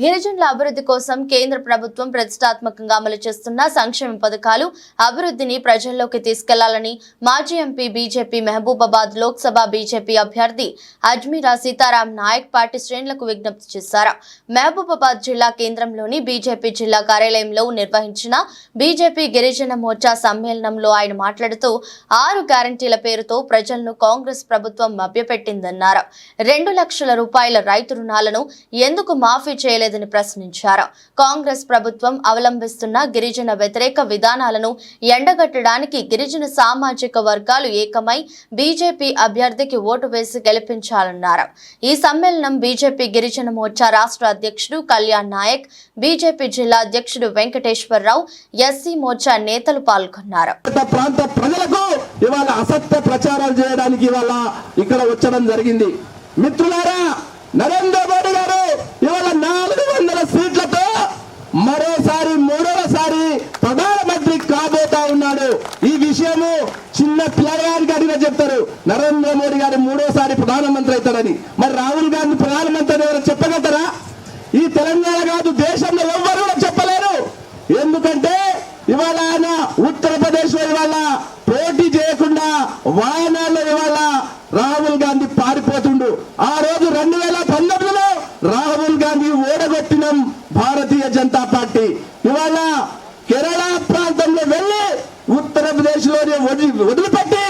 గిరిజనుల అభివృద్ధి కోసం కేంద్ర ప్రభుత్వం ప్రతిష్టాత్మకంగా అమలు చేస్తున్న సంక్షేమ పథకాలు అభివృద్ధిని ప్రజల్లోకి తీసుకెళ్ళాలని మాజీ MP BJP Mahabubabad Lok Sabha BJP అభ్యర్థి అజ్మీరా సీతారాం నాయక్ పార్టీ శ్రేణులకు విజ్ఞప్తి చేశారు. మహబూబాబాద్ జిల్లా కేంద్రంలోని బీజేపీ జిల్లా కార్యాలయంలో నిర్వహించిన బీజేపీ గిరిజన మోర్చా సమ్మేళనంలో ఆయన మాట్లాడుతూ ఆరు గ్యారంటీల పేరుతో ప్రజలను కాంగ్రెస్ ప్రభుత్వం మభ్యపెట్టిందన్నారు. రెండు లక్షల రూపాయల రైతు రుణాలను ఎందుకు మాఫీ చేయలేదు? లేదని ప్రశ్నించారు. కాంగ్రెస్ ప్రభుత్వం అవలంబిస్తున్న గిరిజన వ్యతిరేక విధానాలను ఎండగట్టడానికి గిరిజన సామాజిక వర్గాలు ఏకమై బీజేపీ అభ్యర్థికి ఓటు వేసి గెలిపించాలన్నారు. ఈ సమ్మేళనం బీజేపీ గిరిజన మోర్చా రాష్ట్ర అధ్యక్షుడు కళ్యాణ్ నాయక్ బీజేపీ జిల్లా అధ్యక్షుడు వెంకటేశ్వరరావు ఎస్సీ మోర్చా నేతలు పాల్గొన్నారు. ప్రాంత ప్రజలకు ఇవాళ అసత్య ప్రచారాలు చేయడానికి ఇవాళ ఇక్కడ వచ్చడం జరిగింది. మిత్రులారా నరేంద్ర మోడీ గారు ఇవాళ నాలుగు వందల సీట్లతో మరోసారి మూడవసారి ప్రధానమంత్రి కాబోతా ఉన్నాడు. ఈ విషయము చిన్న పిల్లగానికి అడిగిన చెప్తారు. నరేంద్ర మోడీ గారు మూడోసారి ప్రధానమంత్రి అవుతాడని. మరి రాహుల్ గాంధీ ప్రధానమంత్రి ఎవరు చెప్పగలుగుతారా ఈ తెలంగాణ కాదు దేశంలో ఎవ్వరు కూడా చెప్పలేరు. ఎందుకంటే ఇవాళ ఆయన ఉత్తరప్రదేశ్లో ఇవాళ పోటీ చేయకుండా వాయనాడులో ఇవాళ రాహుల్ గాంధీ పారిపోతుండు. ఆ రోజు రెండు వేల పంతొమ్మిదిలో రాహుల్ గాంధీ ఓడగొట్టినం ఇవాళ కేరళ ప్రాంతంలో వెళ్ళి ఉత్తరప్రదేశ్లోనే వదిలి వదిలిపెట్టి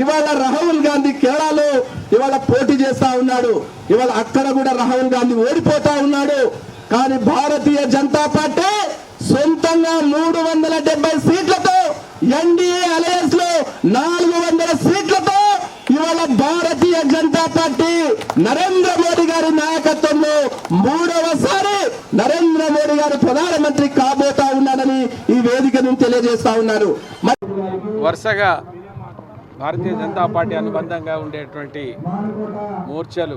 ఇవాళ రాహుల్ గాంధీ కేరళలో ఇవాళ పోటీ చేస్తా ఉన్నాడు. ఇవాళ అక్కడ కూడా రాహుల్ గాంధీ ఓడిపోతా ఉన్నాడు. కానీ భారతీయ జనతా పార్టీ సొంతంగా మూడు వందల డెబ్బై సీట్లతో ఎన్డీఏ అలయన్స్లో నాలుగు వందల సీట్లతో ఇవాళ భారతీయ జనతా పార్టీ నరేంద్ర మోడీ గారి నాయకత్వంలో మూడవసారి నరేంద్ర మోడీ గారు ప్రధానమంత్రి కాబోతా ఉన్నాడని ఈ వేదిక నుంచి తెలియజేస్తా ఉన్నారు. వరుసగా భారతీయ జనతా పార్టీ అనుబంధంగా ఉండేటువంటి మోర్చాలు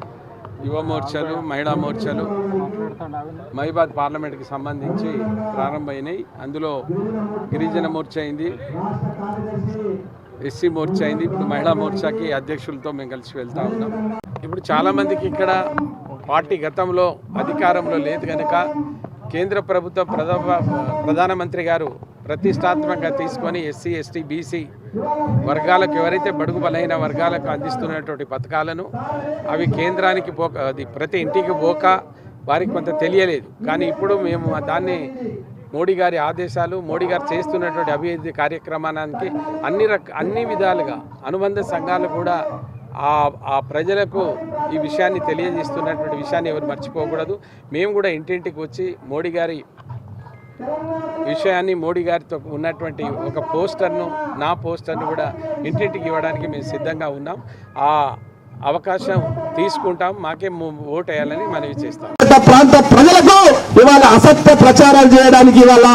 యువ మోర్చాలు మహిళా మోర్చాలు మహిబాద్ పార్లమెంట్కి సంబంధించి ప్రారంభమైనాయి. అందులో గిరిజన మోర్చా అయింది ఎస్సీ మోర్చా అయింది. ఇప్పుడు మహిళా మోర్చాకి అధ్యక్షులతో మేము కలిసి వెళ్తా ఉన్నాం. ఇప్పుడు చాలామందికి ఇక్కడ పార్టీ గతంలో అధికారంలో లేదు కనుక కేంద్ర ప్రభుత్వ ప్రధా ప్రధానమంత్రి గారు ప్రతిష్టాత్మకంగా తీసుకొని ఎస్సీ ఎస్టీ బీసీ వర్గాలకు ఎవరైతే బడుగు బలైన వర్గాలకు అందిస్తున్నటువంటి పథకాలను అవి కేంద్రానికి పోక అది ప్రతి ఇంటికి పోక వారికి కొంత తెలియలేదు. కానీ ఇప్పుడు మేము దాన్ని మోడీ గారి ఆదేశాలు మోడీ గారు చేస్తున్నటువంటి అభివృద్ధి కార్యక్రమానికి అన్ని రక అన్ని విధాలుగా అనుబంధ సంఘాలు కూడా ఆ ఆ ప్రజలకు ఈ విషయాన్ని తెలియజేస్తున్నటువంటి విషయాన్ని ఎవరు మర్చిపోకూడదు. మేము కూడా ఇంటింటికి వచ్చి మోడీ గారి విషయాన్ని మోడీ గారితో ఉన్నటువంటి ఒక పోస్టర్ను నా పోస్టర్ను కూడా ఇంటింటికి ఇవ్వడానికి మేము సిద్ధంగా ఉన్నాం. ఆ అవకాశం తీసుకుంటాం. మాకే ఓటు వేయాలని మనవి చేస్తాం. ప్రాంత ప్రజలకు ఇవాళ అసత్య ప్రచారాలు చేయడానికి ఇవాళ